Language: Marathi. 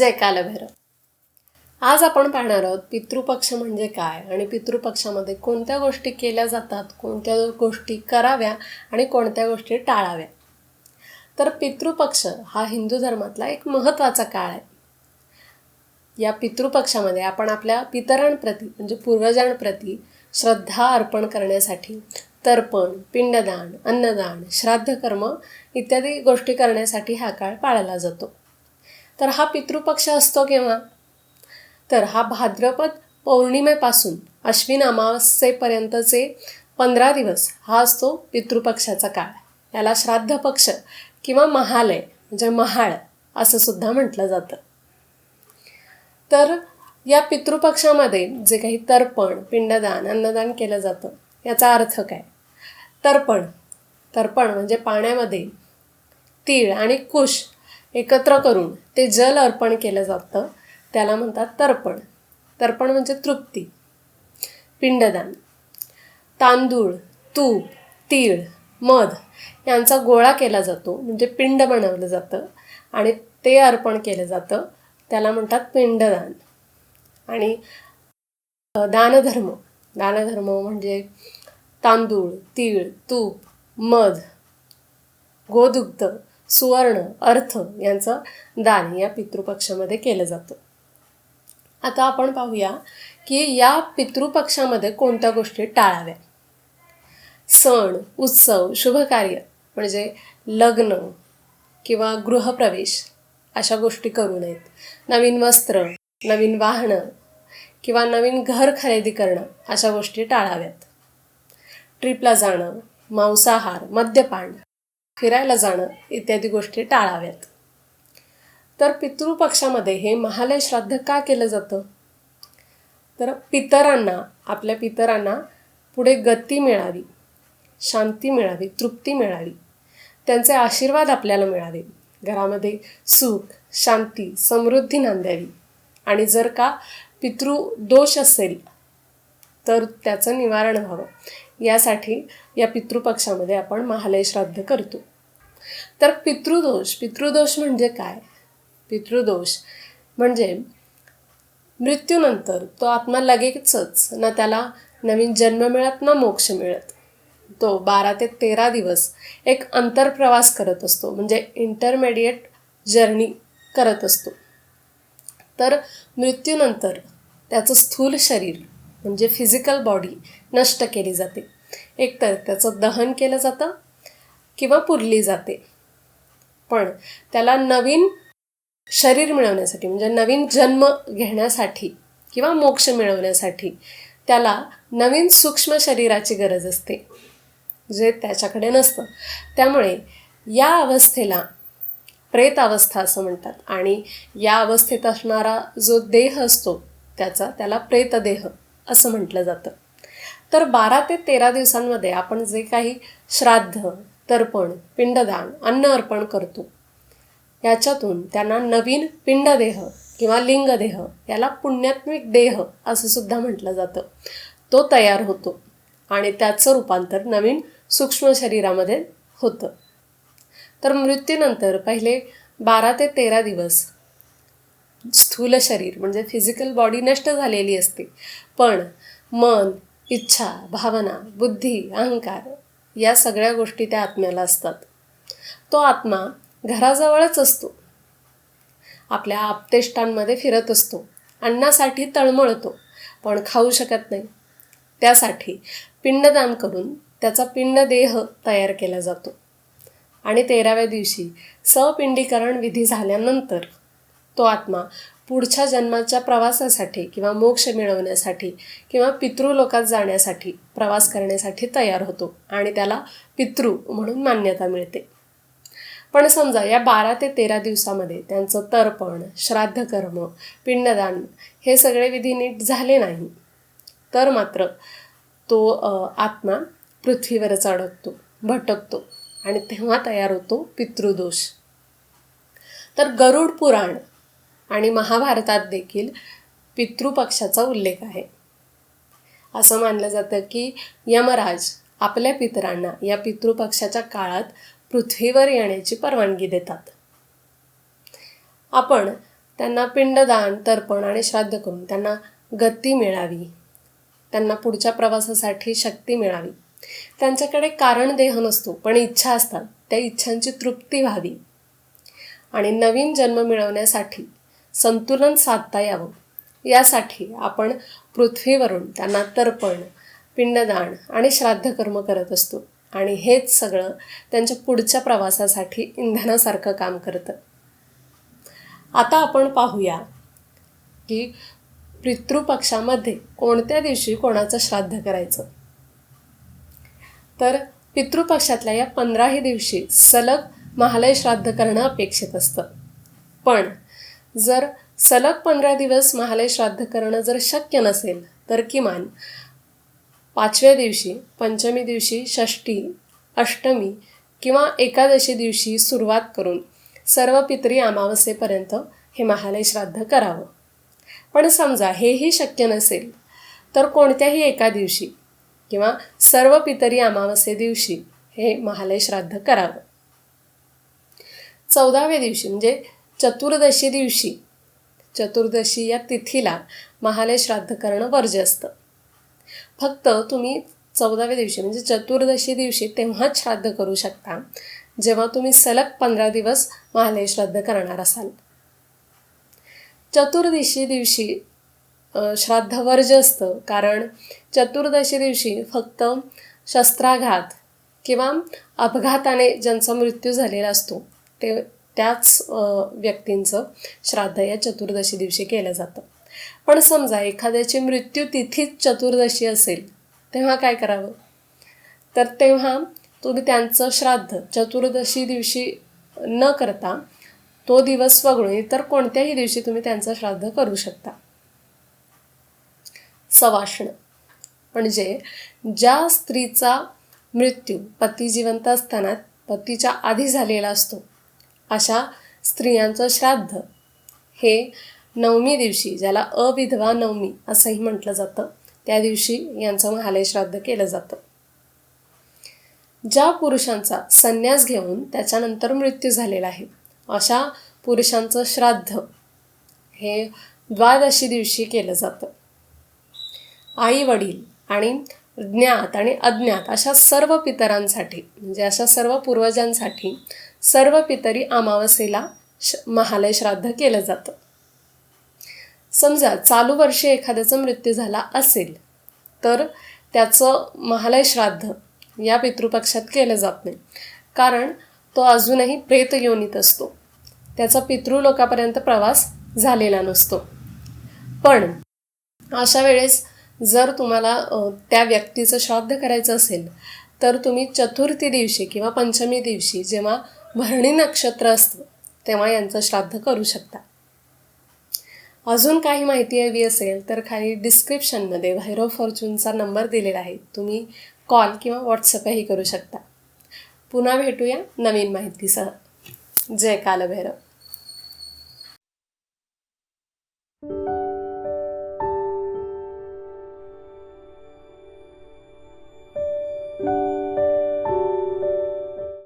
जय कालभैरव आज आपण पाहणार आहोत पितृपक्ष म्हणजे काय? आणि पितृपक्षामध्ये कोणत्या गोष्टी केल्या जातात कोणत्या गोष्टी कराव्या आणि कोणत्या गोष्टी टाळाव्या? तर पितृपक्ष हा हिंदू धर्मातला एक महत्त्वाचा काळ आहे. या पितृपक्षामध्ये आपण आपल्या पितरांप्रती म्हणजे पूर्वजांप्रती श्रद्धा अर्पण करण्यासाठी तर्पण पिंडदान अन्नदान श्राद्धकर्म इत्यादी गोष्टी करण्यासाठी हा काळ पाळला जातो. तर हा पितृपक्ष असतो केव्हा? तर हा भाद्रपद पौर्णिमेपासून अश्विन अमावस्येपर्यंतचे पंधरा दिवस हा असतो पितृपक्षाचा काळ. याला श्राद्ध पक्ष किंवा महालय म्हणजे महाळ असं सुद्धा म्हटलं जातं. तर या पितृपक्षामध्ये जे काही तर्पण पिंडदान अन्नदान केलं जातं याचा अर्थ काय? तर्पण. तर्पण म्हणजे पाण्यामध्ये तीळ आणि कुश एकत्र करून ते जल अर्पण केलं जातं. त्याला म्हणतात तर्पण. तर्पण म्हणजे तृप्ती. पिंडदान. तांदूळ तूप तीळ मध यांचा गोळा केला जातो. म्हणजे पिंड बनवलं जातं आणि ते अर्पण केलं जातं. त्याला म्हणतात पिंडदान. आणि दानधर्म. दानधर्म म्हणजे तांदूळ तीळ तूप मध गोदुग्ध सुवर्ण अर्थ यांचं दान या पितृपक्षामध्ये केलं जातं. आता आपण पाहूया की या पितृपक्षामध्ये कोणत्या गोष्टी टाळाव्या? सण उत्सव शुभकार्य म्हणजे लग्न किंवा गृहप्रवेश अशा गोष्टी करू नयेत. नवीन वस्त्र नवीन वाहनं किंवा नवीन घर खरेदी करणं अशा गोष्टी टाळाव्यात. ट्रिपला जाणं मांसाहार मद्यपान फिरायला जाणं इत्यादी गोष्टी टाळाव्यात. तर पितृपक्षामध्ये हे महालय श्राद्ध का केलं जातं? तर पितरांना आपल्या पितरांना पुढे गती मिळावी शांती मिळावी तृप्ती मिळावी. त्यांचे आशीर्वाद आपल्याला मिळावे. घरामध्ये सुख शांती समृद्धी नांदावी. आणि जर का पितृ दोष असेल तर त्याचं निवारण व्हावं. यासाठी या पितृपक्षामध्ये आपण महालय श्राद्ध करतो. तर पितृदोष पितृदोष म्हणजे काय? पितृदोष म्हणजे मृत्यूनंतर तो आत्मा लगेचच ना त्याला नवीन जन्म मिळत ना मोक्ष मिळत. तो बारा ते तेरा दिवस एक अंतरप्रवास करत असतो म्हणजे इंटरमिडिएट जर्नी करत असतो. तर मृत्यूनंतर त्याचं स्थूल शरीर म्हणजे फिजिकल बॉडी नष्ट केली जाते. एकतर त्याचं दहन केलं जातं किंवा पुरली जाते. पण त्याला नवीन शरीर मिळवण्यासाठी म्हणजे नवीन जन्म घेण्यासाठी किंवा मोक्ष मिळवण्यासाठी त्याला नवीन सूक्ष्म शरीराची गरज असते जे त्याच्याकडे नसतं. त्यामुळे या अवस्थेला प्रेत अवस्था असं म्हणतात. आणि या अवस्थेत असणारा जो देह असतो त्याचा त्याला प्रेतदेह असं म्हटलं जातं. तर बारा ते तेरा दिवसांमध्ये आपण जे काही श्राद्ध तर्पण पिंडदान अन्न अर्पण करतो. याच्यातून त्यांना नवीन पिंडदेह किंवा लिंगदेह याला पुण्यात्मिक देह असं सुद्धा म्हटलं जातं. तो तयार होतो आणि त्याचं रूपांतर नवीन सूक्ष्म शरीरामध्ये होतं. तर मृत्यूनंतर पहिले बारा ते तेरा दिवस स्थूल शरीर म्हणजे फिजिकल बॉडी नष्ट झालेली असते. पण मन इच्छा भावना बुद्धी अहंकार या सगळ्या गोष्टी त्या आत्म्याला असतात. तो आत्मा घराजवळच असतो. आपल्या आपतेष्टांमध्ये फिरत असतो. अन्नासाठी तळमळतो पण खाऊ शकत नाही. त्यासाठी पिंडदान करून त्याचा पिंडदेह तयार केला जातो. आणि तेराव्या दिवशी सपिंडीकरण विधी झाल्यानंतर तो आत्मा पुढच्या जन्माच्या प्रवासासाठी किंवा मोक्ष मिळवण्यासाठी किंवा पितृलोकात जाण्यासाठी प्रवास करण्यासाठी तयार होतो आणि त्याला पितृ म्हणून मान्यता मिळते. पण समजा या बारा ते तेरा दिवसामध्ये त्यांचं तर्पण श्राद्धकर्म पिंडदान हे सगळे विधी नीट झाले नाही तर मात्र तो आत्मा पृथ्वीवरच अडकतो भटकतो आणि तेव्हा तयार होतो पितृदोष. तर गरुड पुराण आणि महाभारतात देखील पितृपक्षाचा उल्लेख आहे. असं मानलं जातं की यमराज आपल्या पितरांना या पितृपक्षाच्या काळात पृथ्वीवर येण्याची परवानगी देतात. आपण त्यांना पिंडदान तर्पण आणि श्राद्ध करून त्यांना गती मिळावी. त्यांना पुढच्या प्रवासासाठी शक्ती मिळावी. त्यांच्याकडे कारण देह नसतो पण इच्छा असतात. त्या इच्छांची तृप्ती व्हावी. आणि नवीन जन्म मिळवण्यासाठी संतुलन साधता यावं. यासाठी आपण पृथ्वीवरून त्यांना तर्पण पिंडदान आणि श्राद्ध कर्म करत असतो. आणि हेच सगळं त्यांच्या पुढच्या प्रवासासाठी इंधनासारखं काम करतं. आता आपण पाहूया की पितृपक्षामध्ये कोणत्या दिवशी कोणाचं श्राद्ध करायचं? तर पितृपक्षातल्या या पंधराही दिवशी सलग महालय श्राद्ध करणं अपेक्षित असतं. पण जर सलग पंधरा दिवस महालय श्राद्ध करणं जर शक्य नसेल तर किमान पाचव्या दिवशी पंचमी दिवशी षष्टी अष्टमी किंवा एकादशी दिवशी सुरुवात करून सर्व पितरी अमावस्येपर्यंत हे महालय श्राद्ध करावं. पण समजा हेही शक्य नसेल तर कोणत्याही एका दिवशी किंवा सर्व पितरी अमावस्ये दिवशी हे महालय श्राद्ध करावं. चौदाव्या दिवशी म्हणजे चतुर्दशी दिवशी. चतुर्दशी या तिथीला महालय श्राद्ध करणं वर्ज्य असतं. फक्त तुम्ही चौदाव्या दिवशी म्हणजे चतुर्दशी दिवशी तेव्हाच श्राद्ध करू शकता जेव्हा तुम्ही सलग पंधरा दिवस महालय श्राद्ध करणार असाल. चतुर्दशी दिवशी श्राद्ध वर्ज असतं कारण चतुर्दशी दिवशी फक्त शस्त्राघात किंवा अपघाताने ज्यांचा मृत्यू झालेला असतो ते त्याच व्यक्तींचं श्राद्ध या चतुर्दशी दिवशी केलं जातं. पण समजा एखाद्याची मृत्यू तिथीच चतुर्दशी असेल तेव्हा काय करावं? तर तेव्हा तुम्ही त्यांचं श्राद्ध चतुर्दशी दिवशी न करता तो दिवस वगळून इतर कोणत्याही दिवशी तुम्ही त्यांचं श्राद्ध करू शकता. सवाष्ण म्हणजे ज्या स्त्रीचा मृत्यू पती जिवंत असताना पतीच्या आधी झालेला असतो अशा स्त्रियांचं श्राद्ध. हे नवमी दिवशी ज्याला अविधवा नवमी असंही म्हटलं जातं त्या दिवशी यांचं महालय श्राद्ध केलं जातं. ज्या पुरुषांचा संन्यास घेऊन त्याच्यानंतर मृत्यू झालेला आहे अशा पुरुषांचं श्राद्ध हे द्वादशी दिवशी केलं जातं. आई वडील आणि ज्ञात आणि अज्ञात अशा सर्व पितरांसाठी म्हणजे अशा सर्व पूर्वजांसाठी सर्व पितरी अमावस्येला श महालय श्राद्ध केलं जातं. समजा चालू वर्षी एखाद्याचा मृत्यू झाला असेल तर त्याचं महालय श्राद्ध या पितृपक्षात केलं जात नाही. कारण तो अजूनही प्रेत योनीत असतो. त्याचा पितृलोकापर्यंत प्रवास झालेला नसतो. पण अशा वेळेस जर तुम्हाला त्या व्यक्तीचं श्राद्ध करायचं असेल तर तुम्ही चतुर्थी दिवशी किंवा पंचमी दिवशी जेव्हा भरणी नक्षत्र असतं तेव्हा यांचं श्राद्ध करू शकता. अजून काही माहिती हवी असेल तर खाली डिस्क्रिप्शनमध्ये भैरव फॉर्च्यूनचा नंबर दिलेला आहे. तुम्ही कॉल किंवा व्हॉट्सअपही करू शकता. पुन्हा भेटूया नवीन माहितीसह. जय कालभैरव.